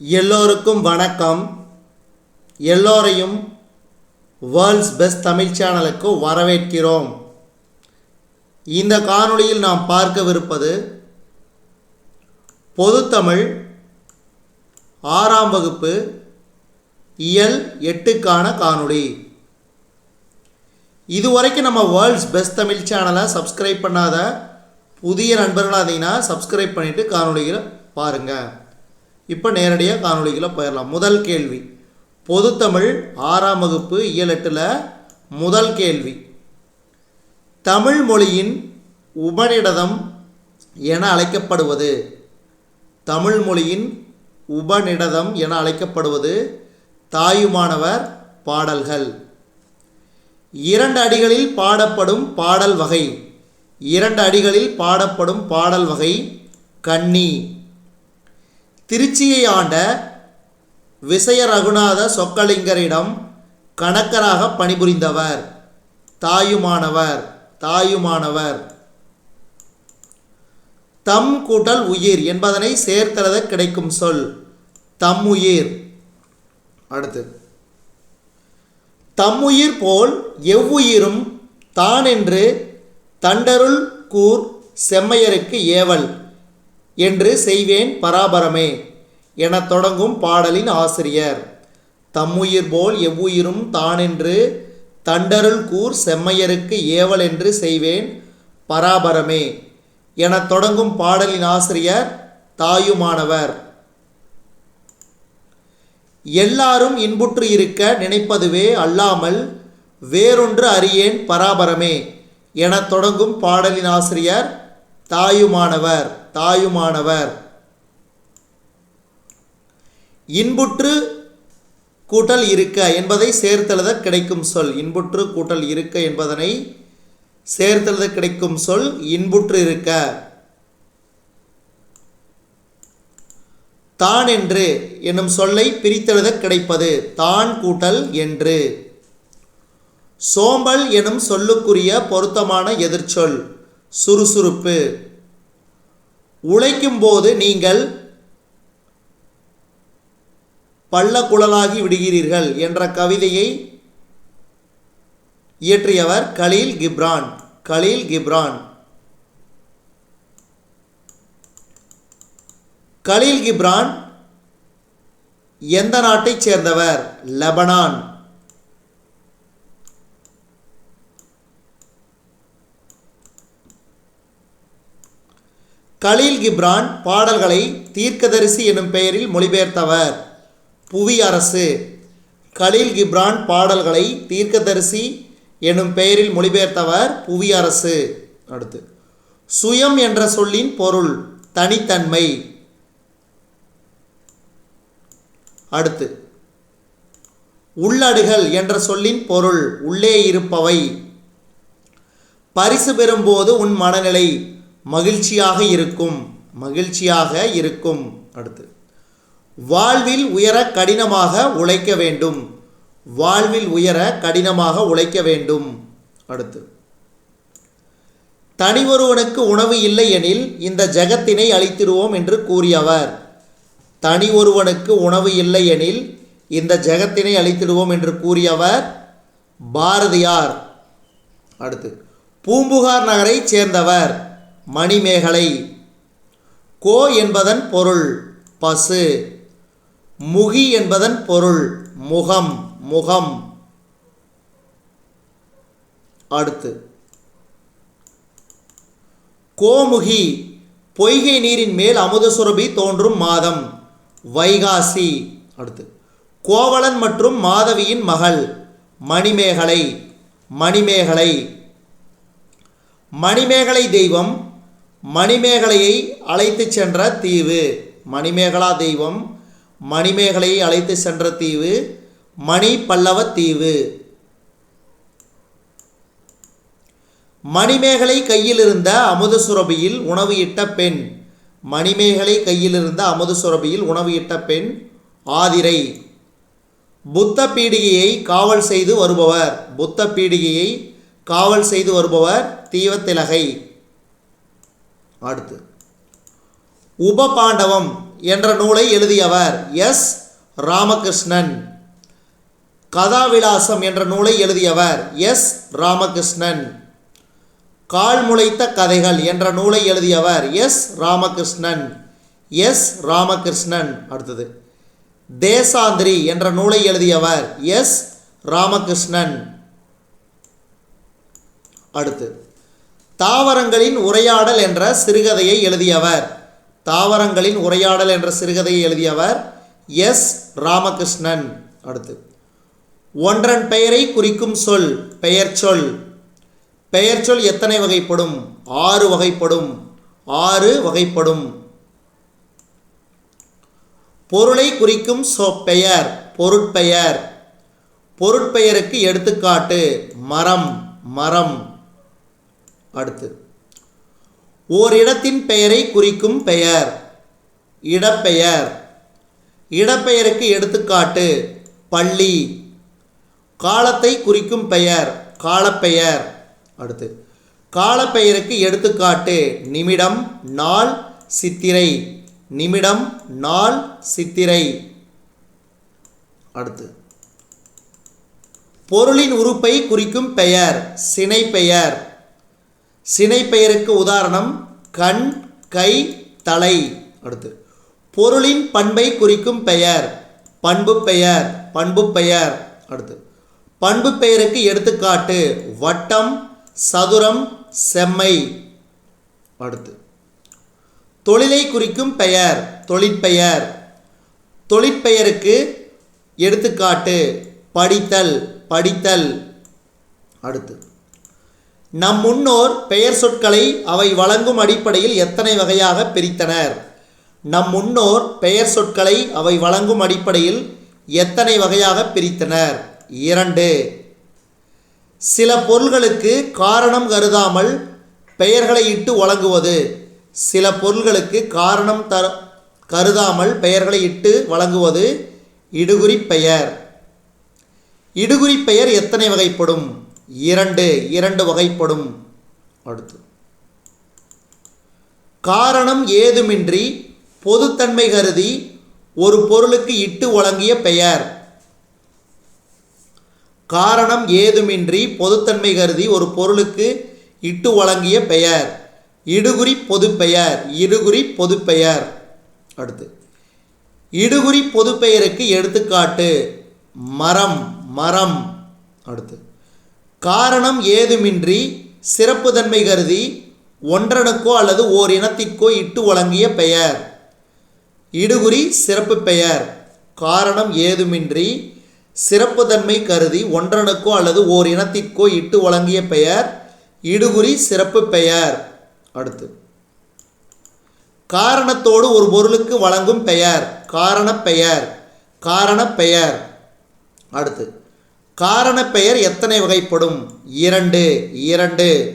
எல்லோருக்கும் வணக்கம். எல்லோரையும் வேர்ல்ட்ஸ் பெஸ்ட் தமிழ் சேனலுக்கு வரவேற்கிறோம். இந்த காணொளியில் நாம் பார்க்கவிருப்பது பொதுத்தமிழ் ஆறாம் வகுப்பு இயல் எட்டுக்கான காணொளி. இதுவரைக்கும் நம்ம வேர்ல்ட்ஸ் பெஸ்ட் தமிழ் சேனலை சப்ஸ்கிரைப் பண்ணாத புதிய நண்பர்களாக இருந்தீங்கன்னா சப்ஸ்கிரைப் பண்ணிவிட்டு காணொலியில் பாருங்கள் இப்போ நேரடியாக காணொலிகளை போயிடலாம் முதல் கேள்வி. பொதுத்தமிழ் ஆறாம் வகுப்பு இயல் எட்டில் முதல் கேள்வி. தமிழ் மொழியின் உபநிடதம் என அழைக்கப்படுவது. தமிழ் மொழியின் உபநிடதம் என அழைக்கப்படுவது தாயுமானவர் பாடல்கள். இரண்டு அடிகளில் பாடப்படும் பாடல் வகை. இரண்டு அடிகளில் பாடப்படும் பாடல் வகை கன்னி திருச்சியை ஆண்ட விசய ரகுநாத சொக்கலிங்கரிடம் கணக்கராக பணிபுரிந்தவர். தாயுமானவர் தாயுமானவர். தம் கூட்டல் உயிர் என்பதனை சேர்த்தெழுத கிடைக்கும் சொல் தம் உயிர். அடுத்து தம்முயிர் போல் எவ்வுயிரும் தான் என்று தண்டருள் கூர் செம்மையருக்கு ஏவல். என்று செய்வேன் பராபரமே எனத் தொடங்கும் பாடலின் ஆசிரியர். தம்முயிர் போல் எவ்வுயிரும் தானென்று தண்டருள் கூர் செம்மையருக்கு ஏவல் என்று செய்வேன் பராபரமே எனத் தொடங்கும் பாடலின் ஆசிரியர் தாயுமானவர். எல்லாரும் இன்புற்று இருக்க நினைப்பதுவே அல்லாமல் வேறொன்று அறியேன் பராபரமே எனத் தொடங்கும் பாடலின் ஆசிரியர் தாயுமானவர் தாயுமானவர். இன்புற்று கூட்டல் இருக்க என்பதை சேர்த்தெழுத கிடைக்கும் சொல். இன்புற்று கூட்டல் இருக்க என்பதனை சேர்த்தெழுத கிடைக்கும் சொல். இன்புற்று இருக்க. தான் என்று என்னும் சொல்லை பிரித்தெழுத கிடைப்பது. தான் கூட்டல் என்று. சோம்பல் எனும் சொல்லுக்குரிய பொருத்தமான எதிர்ச்சொல். சுறுசுறுப்பு. உழைக்கும் போது நீங்கள் பள்ளக்குழலாகி விடுகிறீர்கள் என்ற கவிதையை இயற்றியவர் கலீல் கிப்ரான். கலீல் கிப்ரான். கலீல் கிப்ரான் எந்த நாட்டைச் சேர்ந்தவர்? லெபனான். கலீல் கிப்ரான் பாடல்களை தீர்க்கதரிசி எனும் பெயரில் மொழிபெயர்த்தவர். புவி அரசு. கலீல் கிப்ரான் பாடல்களை தீர்க்கதரிசி எனும் பெயரில் மொழிபெயர்த்தவர் புவி அரசு. அடுத்து. சுயம் என்ற சொல்லின் பொருள் தனித்தன்மை. அடுத்து. உள்ளடுகள் என்ற சொல்லின் பொருள் உள்ளே இருப்பவை. பரிசு பெறும்போது உன் மனநிலை மகிழ்ச்சியாக இருக்கும் மகிழ்ச்சியாக இருக்கும். அடுத்து வாழ்வில் உயர கடினமாக உழைக்க வேண்டும். வாழ்வில் உயர கடினமாக உழைக்க வேண்டும். அடுத்து தனி ஒருவனுக்கு உணவு இல்லை எனில் இந்த ஜகத்தினை அழித்திடுவோம் என்று கூறியவர். தனி ஒருவனுக்கு உணவு இல்லை எனில் இந்த ஜகத்தினை அழித்திடுவோம் என்று கூறியவர் பாரதியார். அடுத்து பூம்புகார் நகரைச் சேர்ந்தவர். மணிமேகலை. கோ என்பதன் பொருள் பசு முகி என்பதன் பொருள் முகம் முகம். அடுத்து. கோமுகி பொய்கை நீரின் மேல் அமுத சுரபி தோன்றும் மாதம். வைகாசி. அடுத்து. கோவலன் மற்றும் மாதவியின் மகள் மணிமேகலை மணிமேகலை. மணிமேகலை தெய்வம் மணிமேகலையை அழைத்து சென்ற தீவு. மணிமேகலா தெய்வம் மணிமேகலையை அழைத்து சென்ற தீவு மணி பல்லவ தீவு. மணிமேகலை கையில் இருந்த அமுத சுரபியில் உணவு இட்ட பெண். மணிமேகலை கையில் இருந்த அமுத சுரபியில் உணவு இட்ட பெண் ஆதிரை. புத்த பீடிகையை காவல் செய்து வருபவர். புத்த பீடிகையை காவல் செய்து வருபவர் தீவத்திலகை. அடுத்து. உபபாண்டவம் என்ற நூலை எழுதியவர் எஸ். ராமகிருஷ்ணன். கதாவிலாசம் என்ற நூலை எழுதியவர் எஸ். ராமகிருஷ்ணன். கால் முளைத்த கதைகள் என்ற நூலை எழுதியவர் எஸ். ராமகிருஷ்ணன். எஸ். ராமகிருஷ்ணன். அடுத்தது. தேசாந்திரி என்ற நூலை எழுதியவர் எஸ். ராமகிருஷ்ணன். அடுத்து. தாவரங்களின் உரையாடல் என்ற சிறுகதையை எழுதியவர். தாவரங்களின் உரையாடல் என்ற சிறுகதையை எழுதியவர் எஸ். ராமகிருஷ்ணன். அடுத்து. ஒன்றன் பெயரை குறிக்கும் சொல் பெயர் சொல். பெயர் சொல் எத்தனை வகைப்படும்? ஆறு வகைப்படும். ஆறு வகைப்படும். பொருளை குறிக்கும் சொ பெயர் பொருட்பெயர். பொருட்பெயருக்கு எடுத்துக்காட்டு மரம் மரம். அடுத்து. ஓரிடத்தின் பெயரை குறிக்கும் பெயர். இடப்பெயர். இடப்பெயருக்கு எடுத்துக்காட்டு பள்ளி. காலத்தை குறிக்கும் பெயர் காலப்பெயர். அடுத்து காலப்பெயருக்கு எடுத்துக்காட்டு நிமிடம் நாள் சித்திரை. நிமிடம் நாள் சித்திரை. அடுத்து பொருளின் உறுப்பை குறிக்கும் பெயர் சினை சினைப்பெயருக்கு உதாரணம் கண் கை தலை. அடுத்து பொருளின் பண்பை குறிக்கும் பெயர் பண்பு பெயர் பண்பு பெயர். அடுத்து பண்பு பெயருக்கு எடுத்துக்காட்டு வட்டம் சதுரம் செம்மை. அடுத்து தொழிலை குறிக்கும் பெயர் தொழிற்பெயர். தொழிற்பெயருக்கு எடுத்துக்காட்டு படித்தல் படித்தல். அடுத்து நம் முன்னோர் பெயர் சொற்களை அவை வழங்கும் அடிப்படையில் எத்தனை வகையாக பிரித்தனர்? நம் முன்னோர் பெயர் சொற்களை அவை வழங்கும் அடிப்படையில் எத்தனை வகையாக பிரித்தனர்? இரண்டு. சில பொருள்களுக்கு காரணம் கருதாமல் பெயர்களை இட்டு வழங்குவது. சில பொருள்களுக்கு காரணம் தர கருதாமல் பெயர்களை இட்டு வழங்குவது இடுகுறி பெயர். இடுகுறி பெயர் எத்தனை வகைப்படும்? இரண்டு இரண்டு வகைப்படும் அடுத்து. காரணம் ஏதுமின்றி பொதுத்தன்மை கருதி ஒரு பொருளுக்கு இட்டு வழங்கிய பெயர். காரணம் ஏதுமின்றி பொதுத்தன்மை கருதி ஒரு பொருளுக்கு இட்டு வழங்கிய பெயர். இடுகுறி பொதுப்பெயர் இடுகுறி பொதுப்பெயர். அடுத்து. இடுகுறி பொதுப்பெயருக்கு எடுத்துக்காட்டு மரம் மரம். அடுத்து. காரணம் ஏதுமின்றி சிறப்புதன்மை கருதி ஒன்றனுக்கோ அல்லது ஓர் இனத்திற்கோ இட்டு வழங்கிய பெயர். இடுகுறி சிறப்பு பெயர். காரணம் ஏதுமின்றி சிறப்புதன்மை கருதி ஒன்றனுக்கோ அல்லது ஓர் இனத்திற்கோ இட்டு வழங்கிய பெயர். இடுகுறி சிறப்பு பெயர். அடுத்து. காரணத்தோடு ஒரு பொருளுக்கு வழங்கும் பெயர். காரணப் பெயர். காரணப் பெயர். அடுத்து. காரணப் பெயர் எத்தனை வகைப்படும்? இரண்டு இரண்டு.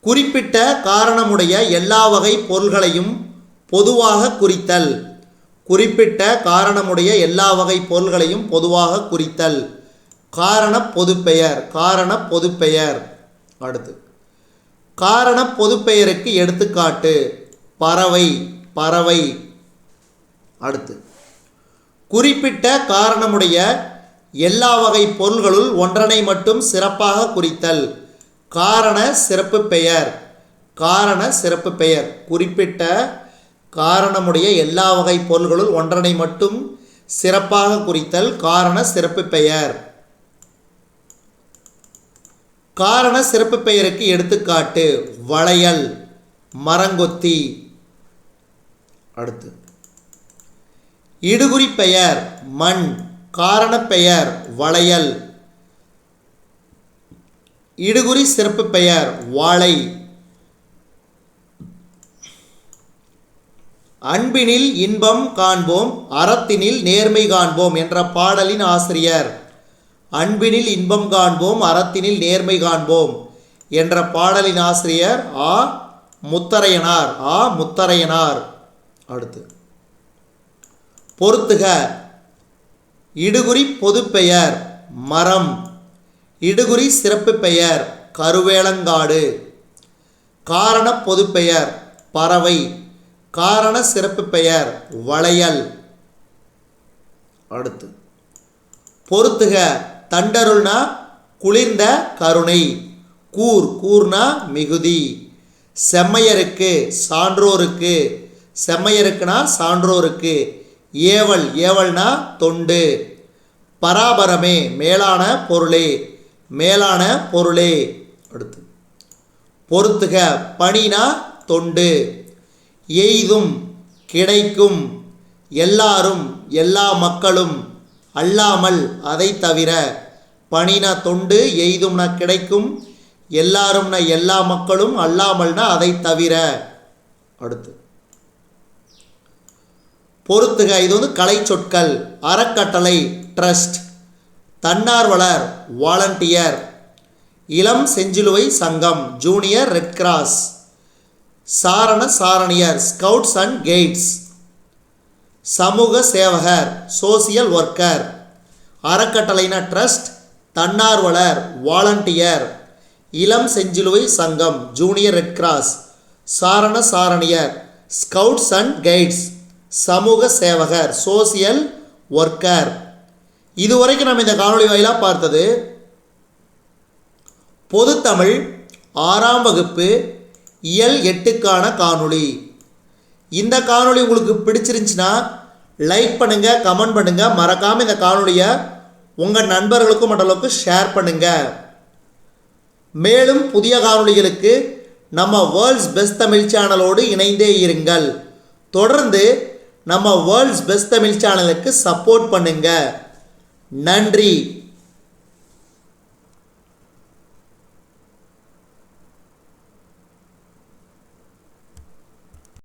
குறிப்பிட்ட காரணமுடைய எல்லா வகை பொருள்களையும் பொதுவாக குறித்தல். குறிப்பிட்ட காரணமுடைய எல்லா வகை பொருள்களையும் பொதுவாக குறித்தல். காரண பொதுப்பெயர் காரண பொதுப்பெயர். அடுத்து. காரண பொதுப்பெயருக்கு எடுத்துக்காட்டு பறவை பறவை. அடுத்து. குறிப்பிட்ட காரணமுடைய எல்லா வகை பொருள்களுள் ஒன்றனை மட்டும் சிறப்பாக குறித்தல். காரண சிறப்பு பெயர். காரண சிறப்பு பெயர். குறிப்பிட்ட காரணமுடைய எல்லா வகை பொருள்களுள் ஒன்றனை மட்டும் சிறப்பாக குறித்தல் காரண சிறப்பு பெயர். காரண சிறப்பு பெயருக்கு எடுத்துக்காட்டு வளையல் மரங்கொத்தி. அடுத்து. இடுகுறி பெயர் மண். காரணப் பெயர் வளையல். இடுகுறி சிறப்பு பெயர் வாழை. அன்பினில் இன்பம் காண்போம் அறத்தினில் நேர்மை காண்போம் என்ற பாடலின் ஆசிரியர். அன்பினில் இன்பம் காண்போம் அறத்தினில் நேர்மை காண்போம் என்ற பாடலின் ஆசிரியர் ஆ. முத்தரையனார். ஆ. முத்தரையனார். அடுத்து. பொறுத்துக. இடுகுறி பொதுப்பெயர் மரம். இடுகுறி சிறப்பு பெயர் கருவேலங்காடு. காரண பொதுப்பெயர் பறவை. காரண சிறப்பு பெயர் வளையல். அடுத்து. பொறுத்துக தண்டருள்னா குளிர்ந்த கருணை. கூர் கூர்னா மிகுதி. செம்மையருக்கு சான்றோருக்கு செம்மையருக்குனா சான்றோருக்கு. ஏவல் ஏவல்னா தொண்டு. பராபரமே மேலான பொருளே மேலான பொருளே. அடுத்து. பொறுத்துக பணினா தொண்டு. எய்தும் கிடைக்கும் எல்லாரும் எல்லா மக்களும். அல்லாமல் அதை தவிர பணினா தொண்டு எய்தும்னா கிடைக்கும் எல்லாரும்னா எல்லா மக்களும் அல்லாமல்னா அதை தவிர. அடுத்து. பொறுத்துக. இது வந்து கலை சொற்கள் அறக்கட்டளை ட்ரஸ்ட் தன்னார்வலர் வாலண்டியர் இளம் செஞ்சிலுவை சங்கம் ஜூனியர் ரெட் கிராஸ் சாரண சாரணியர் ஸ்கவுட்ஸ் அண்ட் கெய்ட்ஸ் சமூக சேவகர் சோசியல் ஒர்க்கர் அறக்கட்டளைனா ட்ரஸ்ட் தன்னார்வலர் வாலண்டியர் இளம் செஞ்சிலுவை சங்கம் ஜூனியர் ரெட் கிராஸ் சாரண சாரணியர் ஸ்கவுட்ஸ் அண்ட் கைட்ஸ் சமூக சேவகர் சோசியல் ஒர்க்கர் இதுவரைக்கும் நம்ம இந்த காணொலி வாயிலாக பார்த்தது பொதுத்தமிழ் ஆறாம் வகுப்பு இயல் எட்டுக்கான காணொளி. இந்த காணொளி உங்களுக்கு பிடிச்சிருந்துச்சுன்னா லைக் பண்ணுங்கள் கமெண்ட் பண்ணுங்கள் மறக்காமல் இந்த காணொலியை உங்கள் நண்பர்களுக்கும் மற்றளவுக்கு ஷேர் பண்ணுங்கள் மேலும் புதிய காணொலிகளுக்கு நம்ம வேர்ல்ட்ஸ் பெஸ்ட் தமிழ் சேனலோடு இணைந்தே இருங்கள். தொடர்ந்து நம்ம வேர்ல்ட்ஸ் பெஸ்ட் தமிழ் சேனலுக்கு சப்போர்ட் பண்ணுங்க. நன்றி.